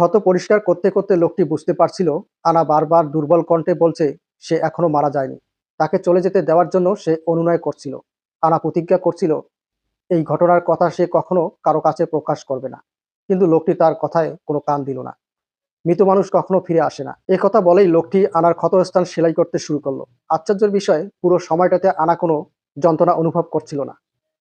ক্ষত পরিষ্কার করতে করতে লোকটি বুঝতে পারছিল, আনা বারবার দুর্বল কণ্ঠে বলছে, সে এখনও মারা যায়নি। তাকে চলে যেতে দেওয়ার জন্য সে অনুনয় করছিল। আনা প্রতিজ্ঞা করছিল, এই ঘটনার কথা সে কখনো কারও কাছে প্রকাশ করবে না। কিন্তু লোকটি তার কথায় কোনো কান দিল না। মৃত মানুষ কখনো ফিরে আসে না। এ কথা বলেই লোকটি আনার ক্ষতস্থান সেলাই করতে শুরু করল। আশ্চর্যের বিষয়, পুরো সময়টাতে আনা কোনো যন্ত্রণা অনুভব করছিল না।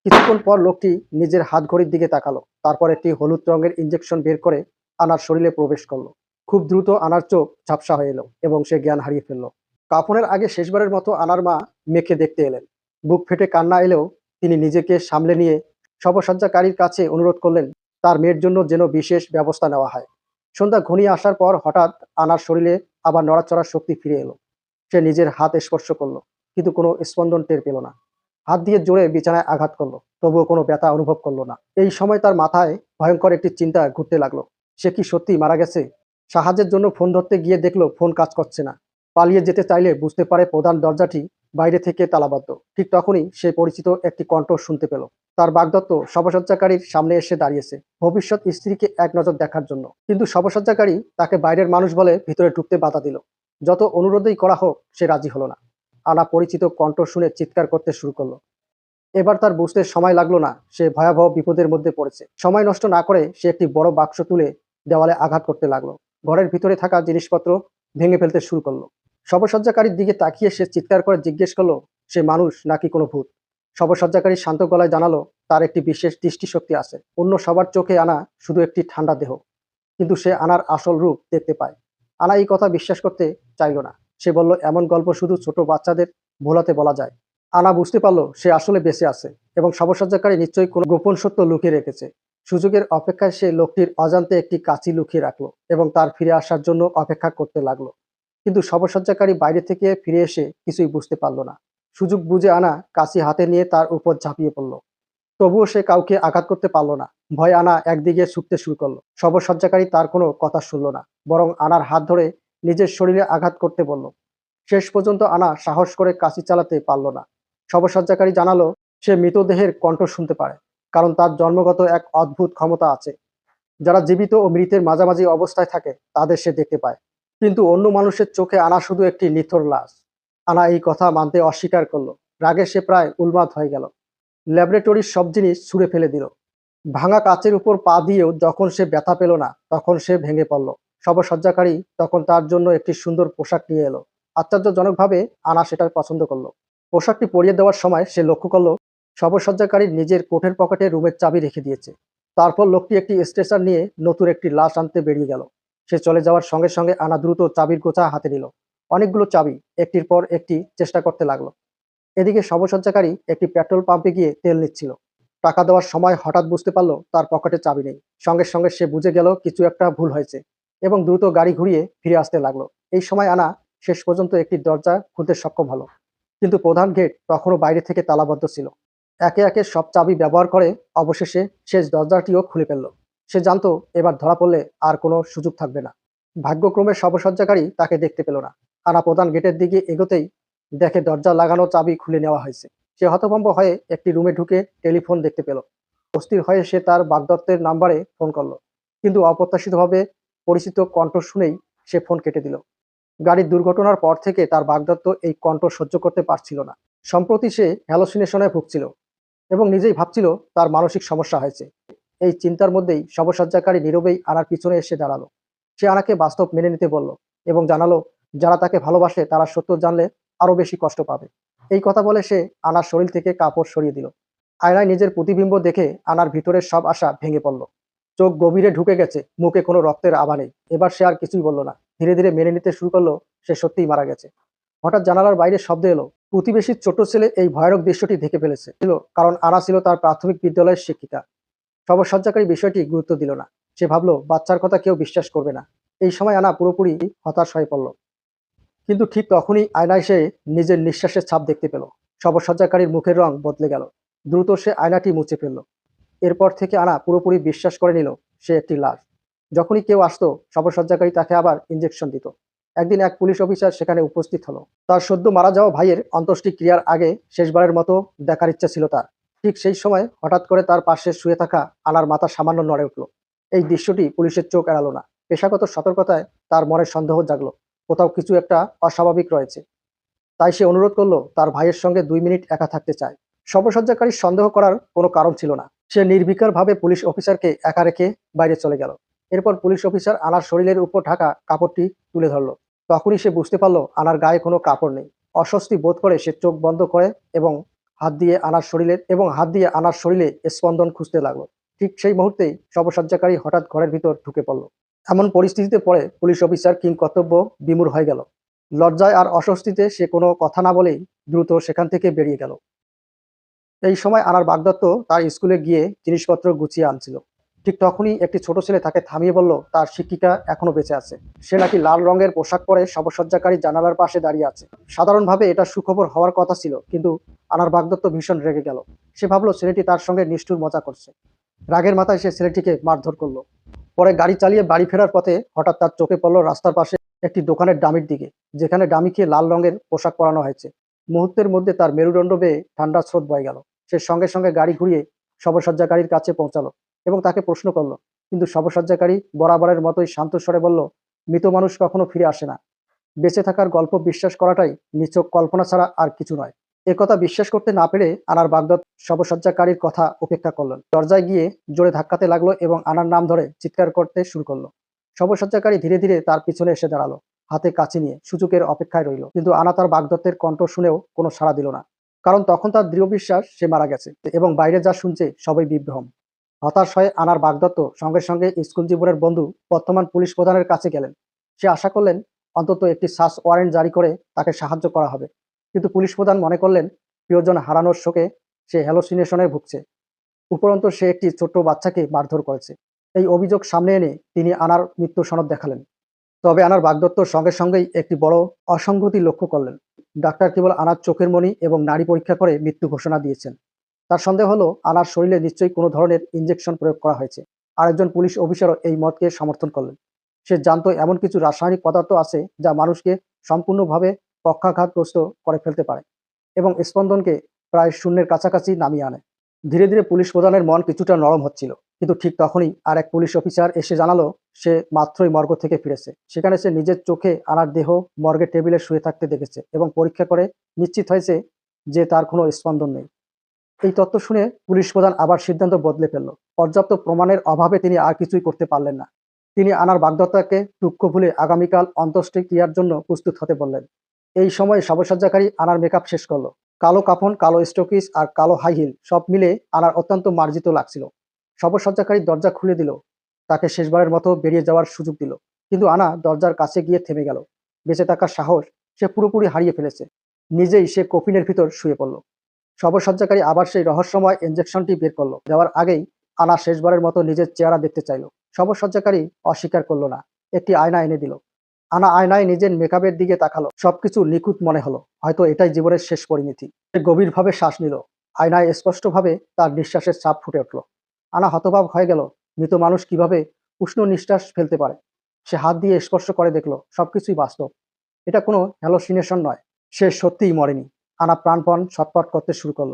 কিছুক্ষণ পর লোকটি নিজের হাত ঘড়ির দিকে তাকালো। তারপর একটি হলুদ রঙের ইঞ্জেকশন বের করে আনার শরীরে প্রবেশ করল। খুব দ্রুত আনার চোখ ঝাপসা হয়ে এলো এবং সে জ্ঞান হারিয়ে ফেলল। কাফনের আগে শেষবারের মতো আনার মা মেয়েকে দেখতে এলেন। বুক ফেটে কান্না এলেও তিনি নিজেকে সামলে নিয়ে শবসজ্জাকারীর কাছে অনুরোধ করলেন, তার মেয়ের জন্য যেন বিশেষ ব্যবস্থা নেওয়া হয়। সন্ধ্যা ঘনিয়ে আসার পর হঠাৎ আনার শরীরে আবার নড়াচড়ার শক্তি ফিরে এলো। সে নিজের হাত স্পর্শ করল, কিন্তু কোনো স্পন্দন টের পেল না। হাত দিয়ে জোরে বিছানায় আঘাত করল, তবুও কোনো ব্যথা অনুভব করল না। এই সময় তার মাথায় ভয়ঙ্কর একটি চিন্তা ঘুরতে লাগল। সে কি সত্যি মারা গেছে? সাহায্যের জন্য ফোন ধরতে গিয়ে দেখল ফোন কাজ করছে না। পালিয়ে যেতে চাইলে বুঝতে পারে প্রধান দরজাটি বাইরে থেকে তালাবদ্ধ। ঠিক তখনই সে পরিচিত একটি কণ্ঠ শুনতে পেল। তার বাগদত্ত শবসজ্জাকারীর সামনে এসে দাঁড়িয়েছে। ভবিষ্যৎ স্ত্রীকে এক নজর দেখার জন্য। কিন্তু শবসজ্জাকারী তাকে বাইরের মানুষ বলে ভিতরে ঢুকতে বাধা দিল। যত অনুরোধই করা হোক, সে রাজি হলো না। আনা পরিচিত কণ্ঠ শুনে চিৎকার করতে শুরু করল। এবার তার বুঝতে সময় লাগল না। সে ভয়াবহ বিপদের মধ্যে পড়েছে। সময় নষ্ট না করে সে একটি বড় বাক্স তুলে দেওয়ালে আঘাত করতে লাগল। ঘরের ভিতরে থাকা জিনিসপত্র ভেঙে ফেলতে শুরু করল। শবসজ্জাকারীর দিকে তাকিয়ে সে চিৎকার করে জিজ্ঞেস করল, সে মানুষ নাকি কোনো ভূত? শবসজ্জাকারী শান্ত গলায় জানালো, তার একটি বিশেষ দৃষ্টিশক্তি আছে। অন্য সবার চোখে আনা শুধু একটি ঠান্ডা দেহ। কিন্তু সে আনার আসল রূপ দেখতে পায়। আনা এই কথা বিশ্বাস করতে চাইল না। সে বলল, এমন গল্প শুধু ছোট বাচ্চাদের ভোলাতে বলা যায়। আনা বুঝতে পারল সে আসলে বেঁচে আছে এবং শবসজ্জাকারী নিশ্চয়ই কোনো গোপন সত্য লুকিয়ে রেখেছে। সুযোগের অপেক্ষায় সে লোকটির অজান্তে একটি কাঁচি লুকিয়ে রাখল এবং তার ফিরে আসার জন্য অপেক্ষা করতে লাগল। কিন্তু শবসজ্জাকারী বাইরে থেকে ফিরে এসে কিছুই বুঝতে পারল না। সুযোগ বুঝে আনা কাঁচি হাতে নিয়ে তার উপর ঝাঁপিয়ে পড়ল। তবুও সে কাউকে আঘাত করতে পারল না। ভয় আনা একদিকে ছুটতে শুরু করল। শবসজ্জাকারী তার কোনো কথা শুনল না, বরং আনার হাত ধরে নিজের শরীরে আঘাত করতে বলল। শেষ পর্যন্ত আনা সাহস করে কাঁচি চালাতে পারল না। শবসজ্জাকারী জানালো, সে মৃতদেহের কণ্ঠ শুনতে পারে। কারণ তার জন্মগত এক অদ্ভুত ক্ষমতা আছে। যারা জীবিত ও মৃতের মাঝামাঝি অবস্থায় থাকে, তাদের সে দেখতে পায়। কিন্তু অন্য মানুষের চোখে আনা শুধু একটি নিথর লাশ। আনা এই কথা মানতে অস্বীকার করল। রাগে সে প্রায় উন্মাদ হয়ে গেল। ল্যাবরেটরির সব জিনিস ছুঁড়ে ফেলে দিল। ভাঙা কাচের উপর পা দিয়েও যখন সে ব্যথা পেল না, তখন সে ভেঙে পড়ল। শবসজ্জাকারী তখন তার জন্য একটি সুন্দর পোশাক নিয়ে এলো। আশ্চর্যজনকভাবে আনা সেটা পছন্দ করল। পোশাকটি পরিয়ে দেওয়ার সময় সে লক্ষ্য করল শবসজ্জাকারী নিজের কোটের পকেটে রুমের চাবি রেখে দিয়েছে। তারপর লোকটি একটি স্টেশন নিয়ে নতুন একটি লাশ আনতে বেরিয়ে গেল। সে চলে যাওয়ার সঙ্গে সঙ্গে আনা দ্রুত চাবির গোছা হাতে নিল। অনেকগুলো চাবি, একটির পর একটি চেষ্টা করতে লাগল। এদিকে শবসজ্জাকারী একটি পেট্রোল পাম্পে গিয়ে তেল নিচ্ছিল। টাকা দেওয়ার সময় হঠাৎ বুঝতে পারল তার পকেটে চাবি নেই। সঙ্গে সঙ্গে সে বুঝে গেল কিছু একটা ভুল হয়েছে এবং দ্রুত গাড়ি ঘুরিয়ে ফিরে আসতে লাগল। এই সময় আনা শেষ পর্যন্ত একটি দরজা খুলতে সক্ষম হলো। কিন্তু প্রধান গেট তখনও বাইরে থেকে তালাবদ্ধ ছিল। একে একে সব চাবি ব্যবহার করে অবশেষে শেষ দরজাটিও খুলে ফেলল। সে জানতো এবার ধরা পড়লে আর কোনো সুযোগ থাকবে না। ভাগ্যক্রমে শবসজ্জাকারী তাকে দেখতে পেল না। আনা প্রধান গেটের দিকে এগোতেই দেখে দরজা লাগানো চাবি খুলে নেওয়া হয়েছে। সে হতভম্ব হয়ে একটি রুমে ঢুকে টেলিফোন দেখতে পেল। অস্থির হয়ে সে তার বাগদত্তের নাম্বারে ফোন করল। কিন্তু অপ্রত্যাশিতভাবে পরিচিত কণ্ঠ শুনেই সে ফোন কেটে দিল। গাড়ির দুর্ঘটনার পর থেকে তার বাগদত্ত এই কণ্ঠ সহ্য করতে পারছিল না। সম্প্রতি সে হ্যালোসিনেশনে ভুগছিল। এবং নিজেই ভাবছিল তার মানসিক সমস্যা হয়েছে। এই চিন্তার মধ্যেই শবসজ্জাকারী নীরবেই আনার পিছনে এসে দাঁড়াল। সে আনাকে বাস্তব মেনে নিতে বলল এবং জানালো, যারা তাকে ভালোবাসে তারা সত্য জানলে আরও বেশি কষ্ট পাবে। এই কথা বলে সে আনার শরীর থেকে কাপড় সরিয়ে দিল। আয়নায় নিজের প্রতিবিম্ব দেখে আনার ভিতরের সব আশা ভেঙে পড়ল। চোখ গভীরে ঢুকে গেছে, মুখে কোনো রক্তের আভা নেই। এবার সে আর কিছুই বলল না। ধীরে ধীরে মেনে নিতে শুরু করল, সে সত্যিই মারা গেছে। হঠাৎ জানালার বাইরে শব্দ এলো। প্রতিবেশীর ছোট ছেলে এই ভয়ানক দৃশ্যটি দেখে ফেলেছে। ছিল কারণ আনা ছিল তার প্রাথমিক বিদ্যালয়ের শিক্ষিকা। শবসজ্জাকারী বিষয়টি গুরুত্ব দিল না। সে ভাবলো, বাচ্চার কথা কেউ বিশ্বাস করবে না। এই সময় আনা পুরোপুরি হতাশ হয়ে পড়ল। কিন্তু ঠিক তখনই আয়নায় সে নিজের নিঃশ্বাসের ছাপ দেখতে পেল। শবসজ্জাকারীর মুখের রং বদলে গেল। দ্রুত সে আয়নাটি মুছে ফেলল। এরপর থেকে আনা পুরোপুরি বিশ্বাস করে নিল, সে একটি লাশ। যখনই কেউ আসতো শবসজ্জাকারী তাকে আবার ইঞ্জেকশন দিত। একদিন এক পুলিশ অফিসার সেখানে উপস্থিত হলো। তার সদ্য মারা যাওয়া ভাইয়ের অন্ত্যেষ্টি ক্রিয়ার আগে শেষবারের মতো দেখার ইচ্ছা ছিল তার। ঠিক সেই সময় হঠাৎ করে তার পাশে শুয়ে থাকা আনার মাথা সামান্য নড়ে উঠল। এই দৃশ্যটি পুলিশের চোখ এড়ালো না। পেশাগত সতর্কতায় তার মনে সন্দেহ জাগলো। কোথাও কিছু একটা অস্বাভাবিক রয়েছে। তাই সে অনুরোধ করল, তার ভাইয়ের সঙ্গে দুই মিনিট একা থাকতে চায়। শবসজ্জাকারী সন্দেহ করার কোনো কারণ ছিল না। সে নির্বিকারভাবে পুলিশ অফিসারকে একা রেখে বাইরে চলে গেল। এরপর পুলিশ অফিসার আনার শরীরের উপর ঢাকা কাপড়টি তুলে ধরলো। তখনই সে বুঝতে পারল আনার গায়ে কোনো কাপড় নেই। অস্বস্তি বোধ করে সে চোখ বন্ধ করে এবং হাত দিয়ে আনার শরীরের এবং হাত দিয়ে আনার শরীরে স্পন্দন খুঁজতে লাগল। ঠিক সেই মুহূর্তেই শবসজ্জাকারী হঠাৎ ঘরের ভিতর ঢুকে পড়ল। এমন পরিস্থিতিতে পড়ে পুলিশ অফিসার কিং কর্তব্য বিমূর হয়ে গেল। লজ্জায় আর অস্বস্তিতে সে কোনো কথা না বলেই দ্রুত সেখান থেকে বেরিয়ে গেল। এই সময় আনার বাগদত্ত তার স্কুলে গিয়ে জিনিসপত্র গুছিয়ে আনছিল। ঠিক তখনই একটি ছোট ছেলে তাকে থামিয়ে বলল, তার শিক্ষিকা এখনও বেঁচে আছে। সে নাকি লাল রঙের পোশাক পরে শবসজ্জাকারী জানালার পাশে দাঁড়িয়ে আছে। সাধারণভাবে এটা সুখবর হওয়ার কথা ছিল, কিন্তু আনার বাগদত্ত ভীষণ রেগে গেল। সে ভাবলো, ছেলেটি তার সঙ্গে নিষ্ঠুর মজা করছে। রাগের মাথায় সে ছেলেটিকে মারধর করল। পরে গাড়ি চালিয়ে বাড়ি ফেরার পথে হঠাৎ তার চোখে পড়ল রাস্তার পাশে একটি দোকানের ডামির দিকে, যেখানে ডামিকে লাল রঙের পোশাক পরানো হয়েছে। মুহূর্তের মধ্যে তার মেরুদণ্ড বেয়ে ঠান্ডা স্রোত বয়ে গেল। সে সঙ্গে সঙ্গে গাড়ি ঘুরিয়ে শবসজ্জাকারীর কাছে পৌঁছালো। এবং তাকে প্রশ্ন করল, কিন্তু শবসজ্জাকারী বরাবরের মতোই শান্ত স্বরে বলল, মৃত মানুষ কখনো ফিরে আসে না। বেঁচে থাকার গল্প বিশ্বাস করাটাই নিচক কল্পনা ছাড়া আর কিছু নয়। একথা বিশ্বাস করতে না পেরে আনার বাগদত্ত শবসজ্জাকারীর কথা উপেক্ষা করলেন। দরজায় গিয়ে জোরে ধাক্কাতে লাগল এবং আনার নাম ধরে চিৎকার করতে শুরু করল। শবসজ্জাকারী ধীরে ধীরে তার পিছনে এসে দাঁড়াল, হাতে কাছে নিয়ে সুযোগের অপেক্ষায় রইল। কিন্তু আনা তার বাগদত্তের কণ্ঠ শুনেও কোনো সাড়া দিল না, কারণ তখন তার দৃঢ় বিশ্বাস সে মারা গেছে এবং বাইরে যা শুনছে সবাই বিভ্রম। হতাশ হয়ে আনার বাগদত্ত সঙ্গে সঙ্গে স্কুল জীবনের বন্ধু বর্তমান পুলিশ প্রধানের কাছে গেলেন। সে আশা করলেন অন্তত একটি সার্চ ওয়ারেন্ট জারি করে তাকে সাহায্য করা হবে। কিন্তু পুলিশ প্রধান মনে করলেন, প্রিয়জন হারানোর শোকে সে হ্যালোসিনেশনে ভুগছে। উপরন্ত সে একটি ছোট্ট বাচ্চাকে মারধর করেছে। এই অভিযোগ সামনে এনে তিনি আনার মৃত্যু সনদ দেখালেন। তবে আনার বাগদত্ত সঙ্গে সঙ্গেই একটি বড় অসঙ্গতি লক্ষ্য করলেন। ডাক্তার কেবল আনার চোখের মণি এবং নারী পরীক্ষা করে মৃত্যু ঘোষণা দিয়েছেন। তার সন্দেহ হলো, আনার শরীরে নিশ্চয়ই কোনো ধরনের ইঞ্জেকশন প্রয়োগ করা হয়েছে। আরেকজন পুলিশ অফিসারও এই মতকে সমর্থন করলেন। সে জানতো এমন কিছু রাসায়নিক পদার্থ আছে যা মানুষকে সম্পূর্ণভাবে পক্ষাঘাতগ্রস্ত করে ফেলতে পারে এবং স্পন্দনকে প্রায় শূন্যের কাছাকাছি নামিয়ে আনে। ধীরে ধীরে পুলিশ প্রধানের মন কিছুটা নরম হচ্ছিল, কিন্তু ঠিক তখনই আর এক পুলিশ অফিসার এসে জানালো, সে মাত্রই মর্গ থেকে ফিরেছে। সেখানে সে নিজের চোখে আনার দেহ মর্গের টেবিলে শুয়ে থাকতে দেখেছে এবং পরীক্ষা করে নিশ্চিত হয়েছে যে তার কোনো স্পন্দন নেই। এই তথ্য শুনে পুলিশ প্রধান আবার সিদ্ধান্ত বদলে ফেলল। পর্যাপ্ত প্রমাণের অভাবে তিনি আর কিছুই করতে পারলেন না। তিনি আনার বাগদত্তাকে দুঃখ ভুলে আগামীকাল অন্ত্যেষ্টিক্রিয়ার জন্য প্রস্তুত হতে বললেন। এই সময় শবসজ্জাকারী আনার মেকআপ শেষ করল। কালো কাফন, কালো স্টোকিস আর কালো হাই হিল সব মিলে আনার অত্যন্ত মার্জিত লাগছিল। শবসজ্জাকারী দরজা খুলে দিল। তাকে শেষবারের মতো বেরিয়ে যাওয়ার সুযোগ দিল। কিন্তু আনা দরজার কাছে গিয়ে থেমে গেল। বেঁচে থাকার সাহস সে পুরোপুরি হারিয়ে ফেলেছে। নিজেই সে কফিনের ভিতর শুয়ে পড়ল। শবসজ্জাকারী আবার সেই রহস্যময় ইঞ্জেকশনটি বের করল। দেওয়ার আগেই আনা শেষবারের মতো নিজের চেহারা দেখতে চাইল। শবসজ্জাকারী অস্বীকার করল না। একটি আয়না এনে দিল। আনা আয়নায় নিজের মেকআপের দিকে তাকালো। সবকিছু নিখুঁত মনে হলো। হয়তো এটাই জীবনের শেষ পরিণতি। গভীরভাবে শ্বাস নিল। আয়নায় স্পষ্টভাবে তার নিঃশ্বাসের চাপ ফুটে উঠল। আনা হতভাব হয়ে গেল, মৃত মানুষ কীভাবে উষ্ণ নিঃশ্বাস ফেলতে পারে? সে হাত দিয়ে স্পর্শ করে দেখল, সবকিছুই বাস্তব। এটা কোনো হ্যালোসিনেশন নয়। সে সত্যিই মরেনি। আনা প্রাণপণ ছটপট করতে শুরু করল।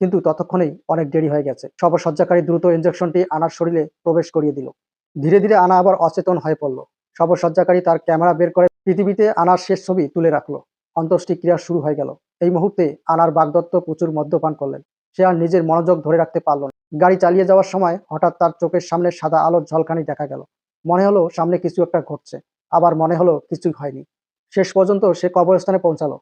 কিন্তু ততক্ষণেই অনেক দেরি হয়ে গেছে। শবসজ্জাকারী দ্রুত ইঞ্জেকশনটি আনার শরীরে প্রবেশ করিয়ে দিল। ধীরে ধীরে আনা আবার অচেতন হয়ে পড়ল। শবসজ্জাকারী তার ক্যামেরা বের করে পৃথিবীতে আনার শেষ ছবি তুলে রাখল। অন্ত্যেষ্টি ক্রিয়া শুরু হয়ে গেল। এই মুহূর্তে আনার বাগদত্ত প্রচুর মদ্যপান করলেন। সে আর নিজের মনোযোগ ধরে রাখতে পারল না। গাড়ি চালিয়ে যাওয়ার সময় হঠাৎ তার চোখের সামনে সাদা আলোর ঝলকানি দেখা গেল। মনে হলো সামনে কিছু একটা ঘটছে। আবার মনে হলো কিছুই হয়নি। শেষ পর্যন্ত সে কবরস্থানে পৌঁছালো।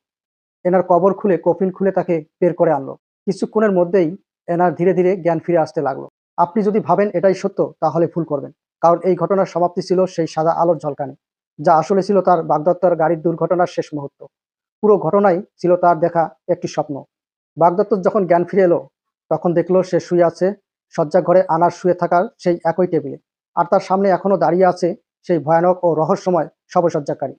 এনার কবর খুলে, কফিন খুলে তাকে বের করে আনলো। কিছুক্ষণের মধ্যেই এনার ধীরে ধীরে জ্ঞান ফিরে আসতে লাগল। আপনি যদি ভাবেন এটাই সত্য, তাহলে ভুল করবেন। কারণ এই ঘটনার সমাপ্তি ছিল সেই সাদা আলোর ঝলকানি, যা আসলে ছিল তার বাগদত্তার গাড়ির দুর্ঘটনার শেষ মুহূর্ত। পুরো ঘটনাই ছিল তার দেখা একটি স্বপ্ন। বাগদত্তর যখন জ্ঞান ফিরে এলো, তখন দেখল সে শুয়ে আছে, শয্যা ঘরে আনার শুয়ে থাকার সেই একই টেবিলে। আর তার সামনে এখনও দাঁড়িয়ে আছে সেই ভয়ানক ও রহস্যময় শবসজ্জাকারী